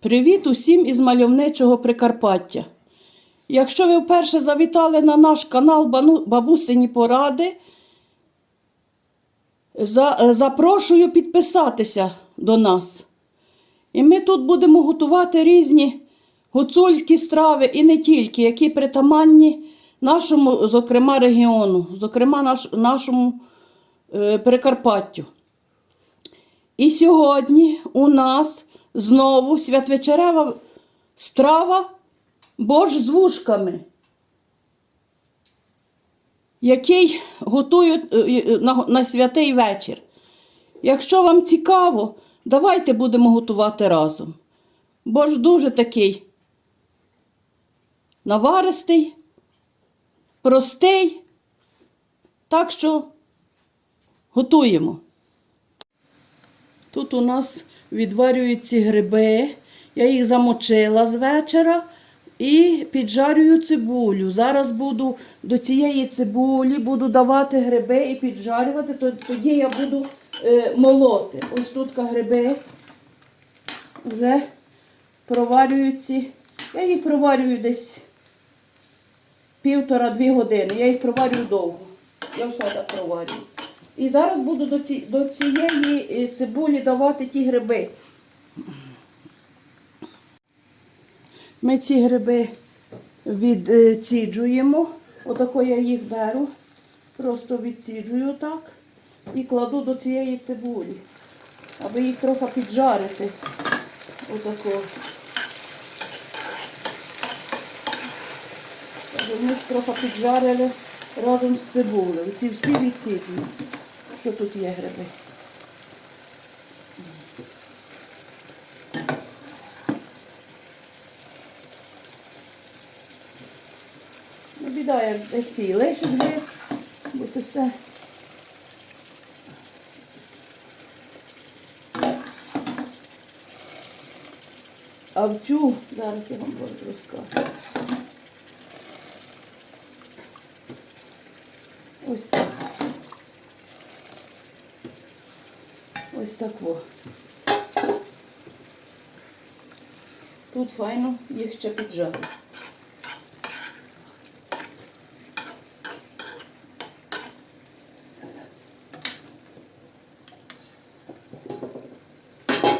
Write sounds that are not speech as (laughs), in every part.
Привіт усім із мальовничого Прикарпаття. Якщо ви вперше завітали на наш канал Бабусині Поради, е, запрошую підписатися до нас. І ми тут будемо готувати різні гуцульські страви і не тільки, які притаманні нашому, зокрема, регіону, зокрема, наш, нашому е, Прикарпаттю. І сьогодні у нас знову святвечерева страва борщ з вушками, який готують е, е, на, святий вечір. Якщо вам цікаво, давайте будемо готувати разом. Борщ дуже такий наваристий, простий. Так що готуємо. Тут у нас відварюють ці гриби. Я їх замочила з вечора і піджарюю цибулю. Зараз буду до цієї цибулі буду давати гриби і піджарювати, тоді я буду е, молоти. Ось тут гриби вже проварюю ці. Я їх проварюю десь півтора-дві години. Я їх проварюю довго. Я все так проварюю. І зараз буду до, ці, до цієї е, цибулі давати ті гриби. Ми ці гриби відціджуємо. Отако я їх беру. Просто відціджую так і кладу до цієї цибулі, аби їх трохи піджарити. Отако. Ми ж трохи піджарили разом з цибулею. Ці всі відсіджую. Що тут є гриби? Ну, біда, як десь ці лишить гриб, бо це все. А в цю, зараз я вам буду розкажу. Ось так. Ось так во. Тут файно їх ще піджарити.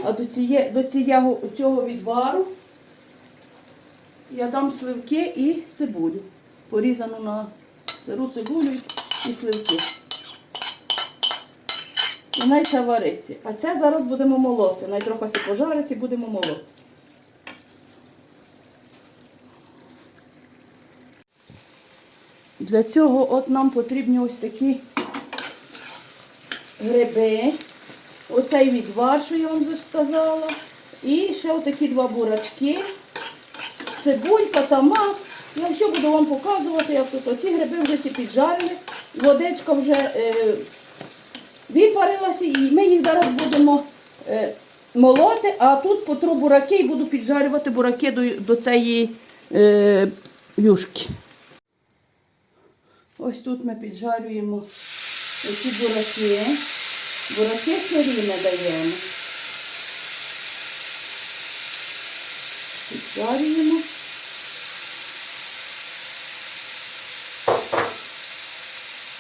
А до, ціє, до цієго, цього відвару я дам сливки і цибулю. Порізану на сиру цибулю і сливки. Це вариться. А це зараз будемо молоти. Най трохи сі пожарити і будемо молоти. Для цього от нам потрібні ось такі гриби. Оцей відвар, що я вам вже сказала. І ще отакі два бурачки. Цибулька, томат. Я все буду вам показувати, як тут оці гриби вже всі піджарені. Водичка вже е, випарилася і ми їх зараз будемо е, молоти, а тут потру бураки і буду піджарювати бураки до, до цієї е, юшки. Ось тут ми піджарюємо ці бураки. Бураки сирі не даємо. Піджарюємо.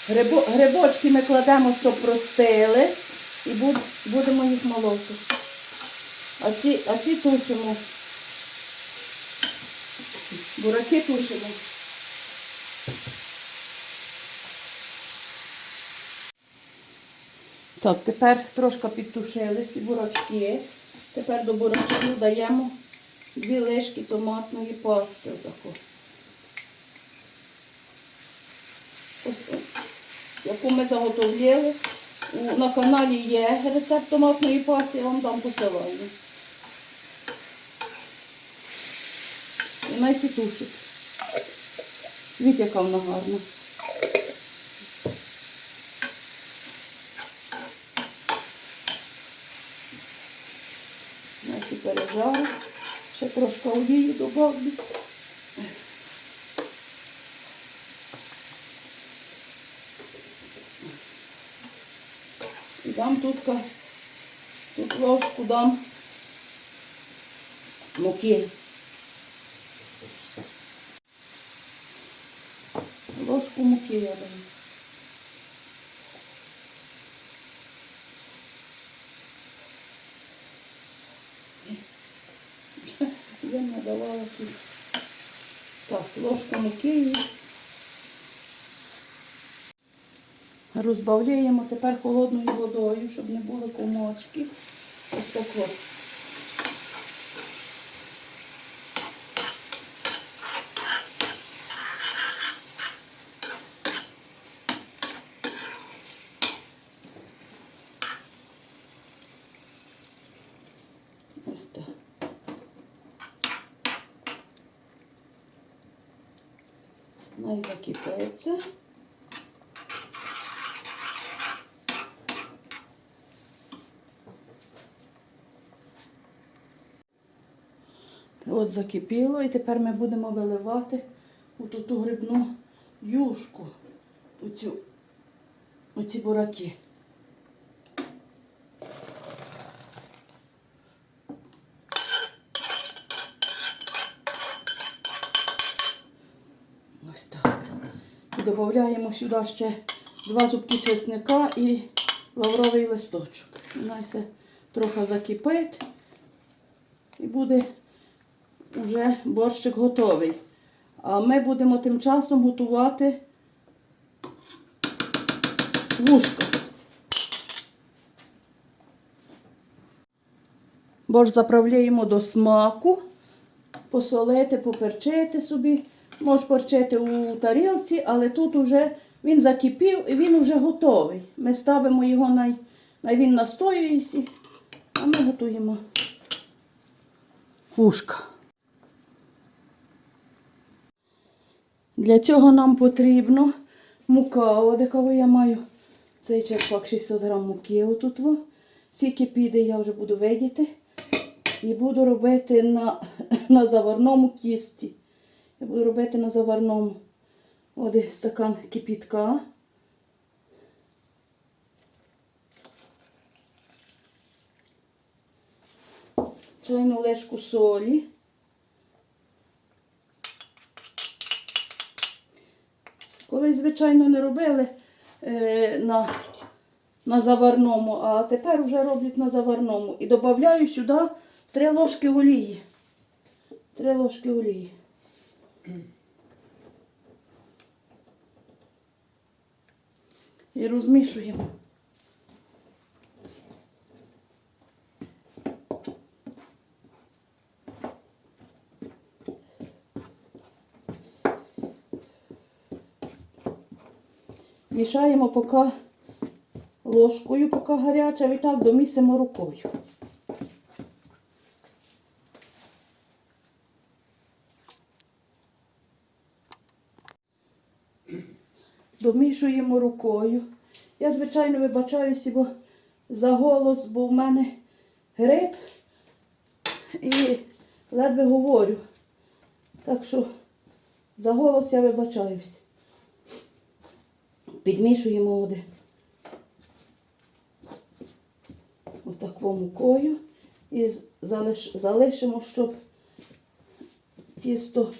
Грибо, грибочки ми кладемо, щоб простили, і буд, будемо їх молоти. А ці, а ці тушимо. Бураки тушимо. Так, тепер трошки підтушилися бурачки. Тепер до бурачків даємо дві лишки томатної пасти. Ось. Яку ми заготовляли. На каналі є рецепт томатної пасти, я вам дам посилання. І найсі тушить. Від яка вона гарна. Значить, пережарю. Ще трошки олії добавлю. Дам тут, тут ложку дам муки. Ложку муки я даю. Я надавала тут. Так, ложку муки. Розбавляємо тепер холодною водою, щоб не було комочки. Ось так от. Най закипається. От закипіло, і тепер ми будемо виливати у ту, грибну юшку, у цю, у ці бураки. Ось так. І додаємо сюди ще два зубки чесника і лавровий листочок. Най все трохи закипить і буде вже борщик готовий. А ми будемо тим часом готувати вушка. Борщ заправляємо до смаку, посолити, поперчити собі. Можеш перчити у тарілці, але тут вже він закипів і він вже готовий. Ми ставимо його на, на він настоюється, а ми готуємо вушка. Для цього нам потрібно мука. От яку я маю цей черпак 600 грам муки. Отут. Скільки піде, я вже буду видіти. І буду робити на, (laughs) на заварному кісті. Я буду робити на заварному. От стакан кипітка. Чайну ложку солі. Звичайно, не робили е, на, на заварному, а тепер вже роблять на заварному. І додаю сюди 3 ложки олії. 3 ложки олії. І розмішуємо. Мішаємо поки ложкою, поки гаряча, і так домісимо рукою. Домішуємо рукою. Я, звичайно, вибачаюся бо за голос, бо в мене грип і ледве говорю. Так що за голос я вибачаюсь. Підмішуємо води. Отаку мукою. І залиш, залишимо, щоб тісто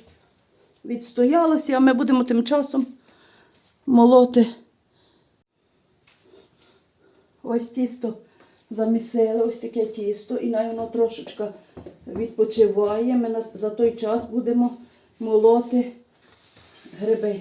відстоялося, а ми будемо тим часом молоти. Ось тісто замісили, ось таке тісто, і навіть воно трошечка відпочиває. Ми за той час будемо молоти гриби.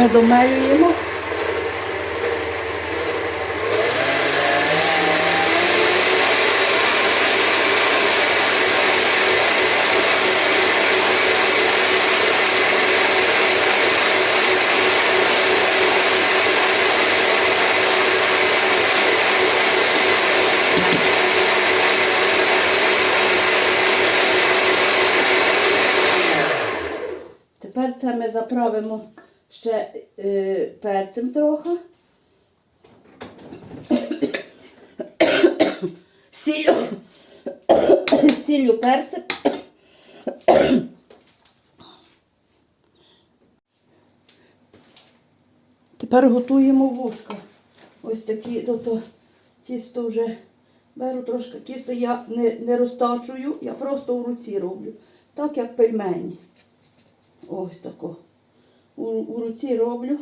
Με το μέλι μου. Teraz zaprawę mu. Ще е, перцем трохи. Сіллю, сіллю перцем. Тепер готуємо вушка. Ось такі, тобто тісто вже беру трошки тіста, я не, не розтачую, я просто в руці роблю. Так як пельмені. Ось тако. У, у руці роблю.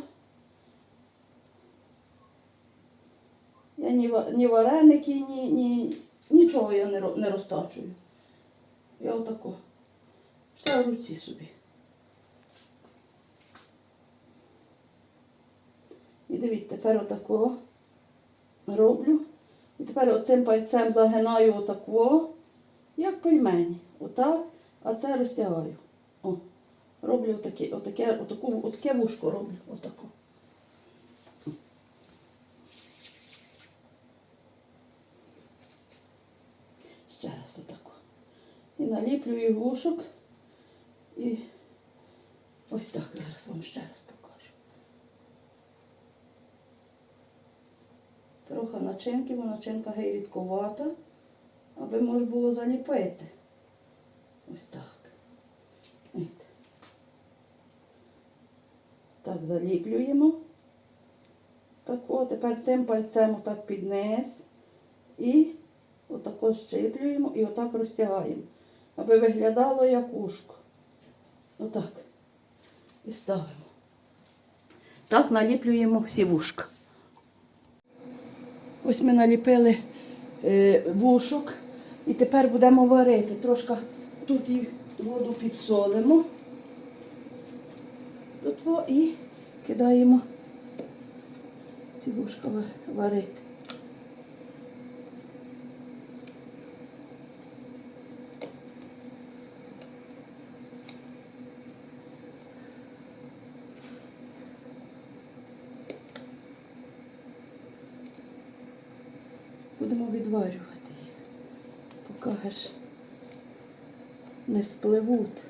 Я ні, ні вареники, ні, ні, нічого я не, не розтачую. Я отако. Все в руці собі. І дивіться, тепер отако роблю. І тепер оцим пальцем загинаю отако, як пельмені. Отак, а це розтягаю. О, роблю отаке, отаке, отаку, отаке вушко роблю. Отако. Ще раз отако. І наліплюю вушок. І ось так зараз вам ще раз покажу. Трохи начинки, бо начинка гей рідковата, аби можна було заліпити. Ось так. От. Так, заліплюємо. Так от, тепер цим пальцем отак під. І отако щиплюємо і отак розтягаємо. Аби виглядало як ушко. Отак. І ставимо. Так наліплюємо всі вушка. Ось ми наліпили е, вушок і тепер будемо варити. Трошки тут їх воду підсолимо. Тут во і кидаємо ці вушка варити. Будемо відварювати їх, поки аж не спливуть.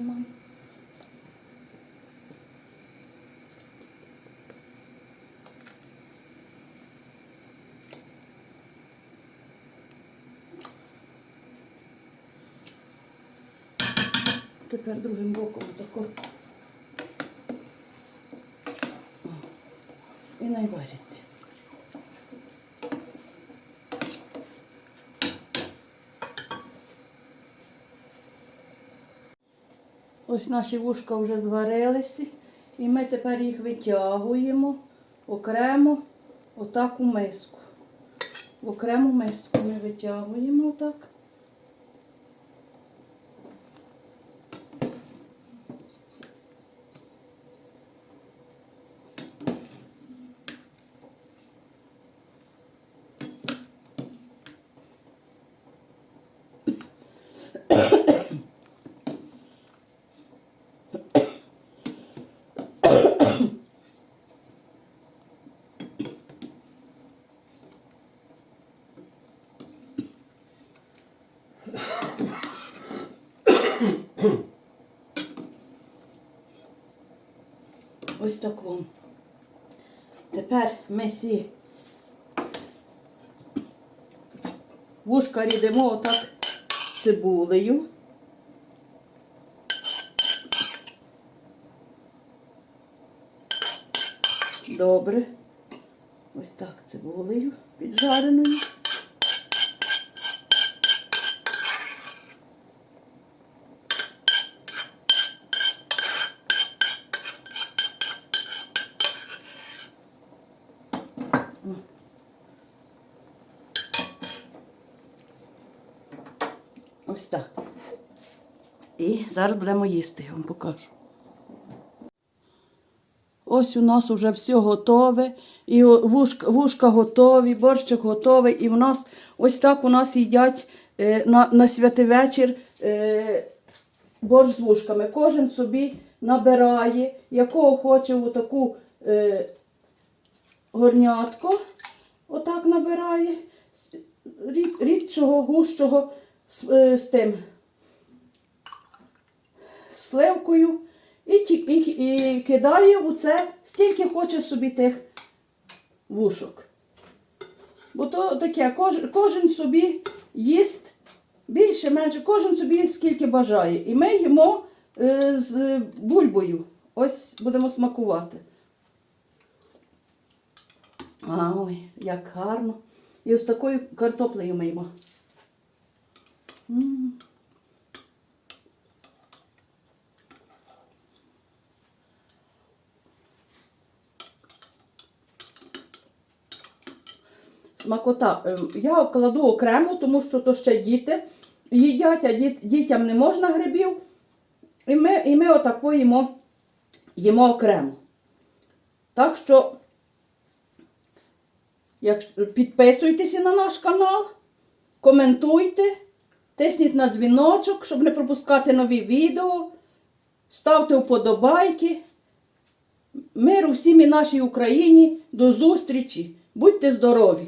Мам. Тепер другим боком тако. І найвариться. Ось наші вушка вже зварилися, і ми тепер їх витягуємо окремо отак у миску. В окрему миску ми витягуємо отак. Ось так вам. Тепер ми сі вушка рідимо отак цибулею. Добре. Ось так цибулею піджареною. Ось так. І зараз будемо їсти, я вам покажу. Ось у нас вже все готове. І вушка, вушка готові, борщик готовий. І в нас ось так у нас їдять е, на, на святий вечір е, борщ з вушками. Кожен собі набирає, якого хоче у таку е, горнятку. Отак набирає. Рід- Рідчого, гущого з, е, тим сливкою і, і, і кидає у це стільки хоче собі тих вушок. Бо то таке, кожен, кожен собі їсть більше, менше, кожен собі їсть скільки бажає. І ми їмо е, з бульбою. Ось будемо смакувати. А, ой, як гарно. І ось такою картоплею ми їмо. М. Смакота. Ем, Я кладу окремо, тому що то ще діти їдять, а діт- дітям не можна грибів. І ми, і ми отако їмо, їмо окремо. Так що, якщо, підписуйтеся на наш канал, коментуйте, тисніть на дзвіночок, щоб не пропускати нові відео. Ставте вподобайки. Миру всім і нашій Україні. До зустрічі. Будьте здорові!